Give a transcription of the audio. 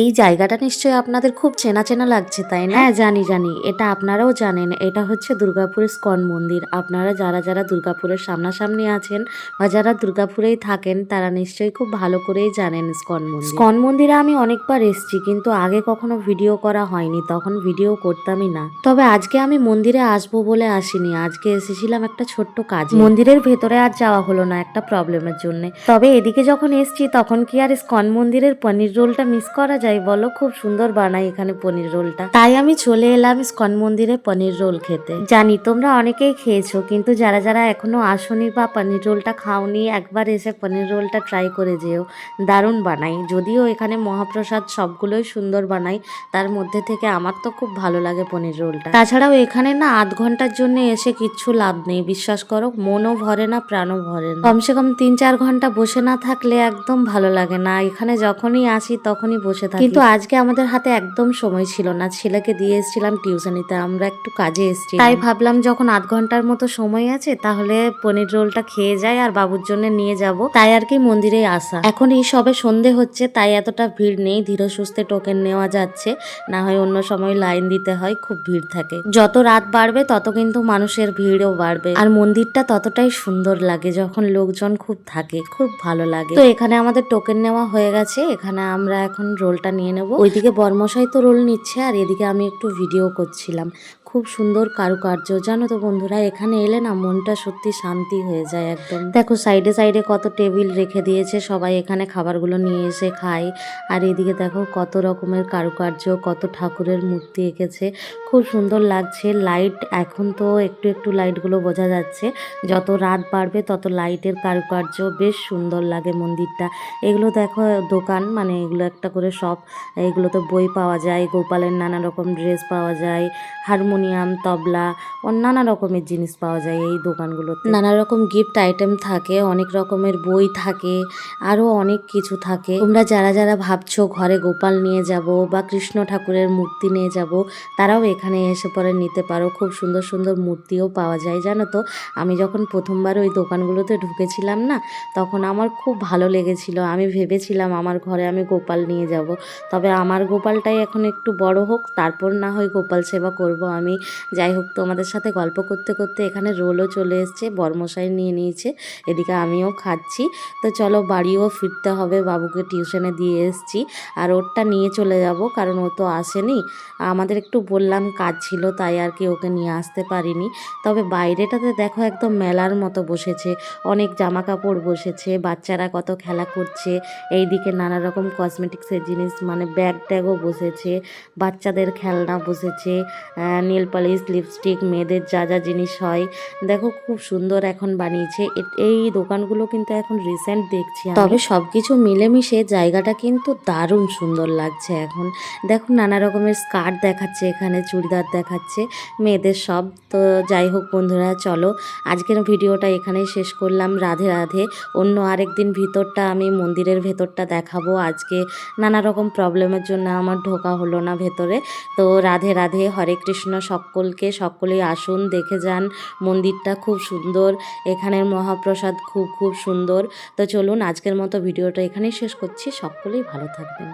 এই জায়গাটা নিশ্চয়ই আপনাদের খুব চেনা চেনা লাগছে তাই না? হ্যাঁ জানি জানি। এটা আপনারাও জানেন এটা হচ্ছে দুর্গাপুরের স্কন মন্দির। আপনারা যারা যারা দুর্গাপুরের সামনাসামনি আছেন বা যারা দুর্গাপুরেই থাকেন তারা নিশ্চয়ই খুব ভালো করেই জানেন স্কন মন্দির। স্কন মন্দিরে আমি অনেকবার এসেছি কিন্তু আগে কখনো ভিডিও করা হয়নি তখন ভিডিও করতামই না। তবে আজকে আমি মন্দিরে আসব বলে আসিনি আজকে এসেছিলাম একটা ছোট্ট কাজ। মন্দিরের ভেতরে আর যাওয়া হলো না একটা প্রবলেমের জন্য। তবে এদিকে যখন এসছি তখন কি আর স্কন মন্দিরের পনির রোলটা মিস করা যায় বলো, খুব সুন্দর বানাই এখানে পনির রোলটা। তাই আমি চলে এলাম স্কন মন্দিরে পনির রোল খেতে। জানি তোমরা অনেকেই খেয়েছো, কিন্তু যারা যারা এখনও আসনি বা পনির রোলটা খাওনি, একবার এসে পনির রোলটা ট্রাই করে যেও। দারুণ বানাই। যদিও এখানে মহাপ্রসাদ সবগুলোই সুন্দর বানাই, তার মধ্যে থেকে আমার তো খুব ভালো লাগে পনির রোলটা। তাছাড়াও এখানে না আধ ঘণ্টার জন্য এসে কিচ্ছু লাভ নেই, বিশ্বাস করো, মনও ভরে না, প্রাণও ভরে না। কমসে কম তিন চার ঘণ্টা বসে না থাকলে একদম ভালো লাগে না। এখানে যখনই আসি, তখনই বসে থাকি কিন্তু আজকে আমাদের হাতে একদম সময় ছিল না। ছেলেকে দিয়ে এসেছিলাম টিউশনিতে আমরা একটু কাজে এসেছি তাই ভাবলাম যখন আধ ঘণ্টার মতো সময় আছে তাহলে পনির রোলটা খেয়ে যাই আর বাবুর জন্য নিয়ে যাব। তাই আর কি মন্দিরে আসা। এখন এই সবে সন্ধে হচ্ছে তাই এতটা ভিড় নেই। ধীরে সুস্থে টোকেন নেওয়া যাচ্ছে। না হয় অন্য সময় লাইন দিতে হয় খুব ভিড় থাকে। যত রাত বাড়বে তত কিন্তু মানুষের ভিড়ও বাড়বে। আর মন্দিরটা ততটাই সুন্দর লাগে যখন লোকজন খুব থাকে খুব ভালো লাগে। তো এখানে আমাদের টোকেন নেওয়া হয়ে গেছে। এখানে আমরা এখন রোলটা নিয়ে নেব। ওইদিকে বর্মশাই তো রোল নিচ্ছে আর এদিকে আমি একটু ভিডিও করছিলাম। খুব সুন্দর কারুকার্য। জানো তো বন্ধুরা, এখানে এলে না মনটা সত্যি শান্তি হয়ে যায় একদম। দেখো, সাইডে সাইডে কত টেবিল রেখে দিয়েছে সবাই এখানে খাবারগুলো নিয়ে এসে খায়। আর এদিকে দেখো, কত রকমের কারুকার্য, কত ঠাকুরের মূর্তি এঁকেছে। খুব সুন্দর লাগছে, লাইট এখন তো একটু একটু লাইটগুলো বোঝা যাচ্ছে। যত রাত বাড়বে তত লাইটের কারুকার্য, বেশ সুন্দর লাগে মন্দিরটা। এগুলো দেখো, দোকান মানে এগুলো একটা করে শপ। এগুলোতে বই পাওয়া যায়, গোপালের নানা রকম ড্রেস পাওয়া যায়, হারমোনিয়াম তবলা ও নানা রকমের জিনিস পাওয়া যায় এই দোকানগুলোতে। নানা রকম গিফট আইটেম থাকে, অনেক রকমের বই থাকে আরও অনেক কিছু থাকে। তোমরা যারা যারা ভাবছ ঘরে গোপাল নিয়ে যাব বা কৃষ্ণ ঠাকুরের মূর্তি নিয়ে যাব, তারাও এখানে এসে পরে নিতে পারো। খুব সুন্দর সুন্দর মূর্তিও পাওয়া যায়, জানো তো? আমি যখন প্রথমবার ওই দোকানগুলোতে ঢুকেছিলাম না, তখন আমার খুব ভালো লেগেছিল। আমি ভেবেছিলাম আমার ঘরে আমি গোপাল নিয়ে যাব। তবে আমার গোপালটাই এখন একটু বড় হোক, তারপর না হয় গোপাল সেবা করব আমি। যাই হোক, তোমাদের সাথে গল্প করতে করতে এখানে রোলও চলে এসছে, বর্মশাই নিয়ে নিয়েছে, এদিকে আমিও খাচ্ছি। তো চলো বাড়িও ফিরতে হবে, বাবুকে টিউশনে দিয়ে এসছি। আর ওরটা নিয়ে চলে যাব, কারণ ও তো আসেনি। আমাদের একটু বললাম কাজ ছিল, তাই আর কি ওকে নিয়ে আসতে পারিনি। তবে বাইরেটাতে দেখো একদম মেলার মতো বসেছে, অনেক জামা কাপড় বসেছে, বাচ্চারা কত খেলা করছে, এইদিকে নানা রকম কসমেটিক্সের জিনিস মানে ব্যাগ ট্যাগও বসেছে, বাচ্চাদের খেলনা বসেছে নীল পালিশ লিপস্টিক মেয়েদের যা যা জিনিস হয়। দেখো খুব সুন্দর এখন বানিয়েছে। এই দোকানগুলো কিন্তু এখন রিসেন্ট দেখছি তবে সব কিছু মিলেমিশে জায়গাটা কিন্তু দারুণ সুন্দর লাগছে এখন। দেখো নানা রকমের স্কার্ট দেখাচ্ছে, এখানে চুড়িদার দেখাচ্ছে, মেয়েদের সব। তো যাই হোক বন্ধুরা, চলো আজকের ভিডিওটা এখানেই শেষ করলাম। রাধে রাধে। অন্য আরেকদিন ভিতরটা আমি মন্দিরের ভেতরটা দেখাবো। আজকে নানা রকম প্রবলেমের জন্য আমার ঢোকা হলো না ভেতরে। তো রাধে রাধে। হরে কৃষ্ণ। সকলকে, সকলেই আসুন, দেখে যান। মন্দিরটা খুব সুন্দর, এখানের মহাপ্রসাদ খুব খুব সুন্দর। তো চলুন, আজকের মতো ভিডিওটা এখানেই শেষ করছি। সকলেই ভালো থাকবেন।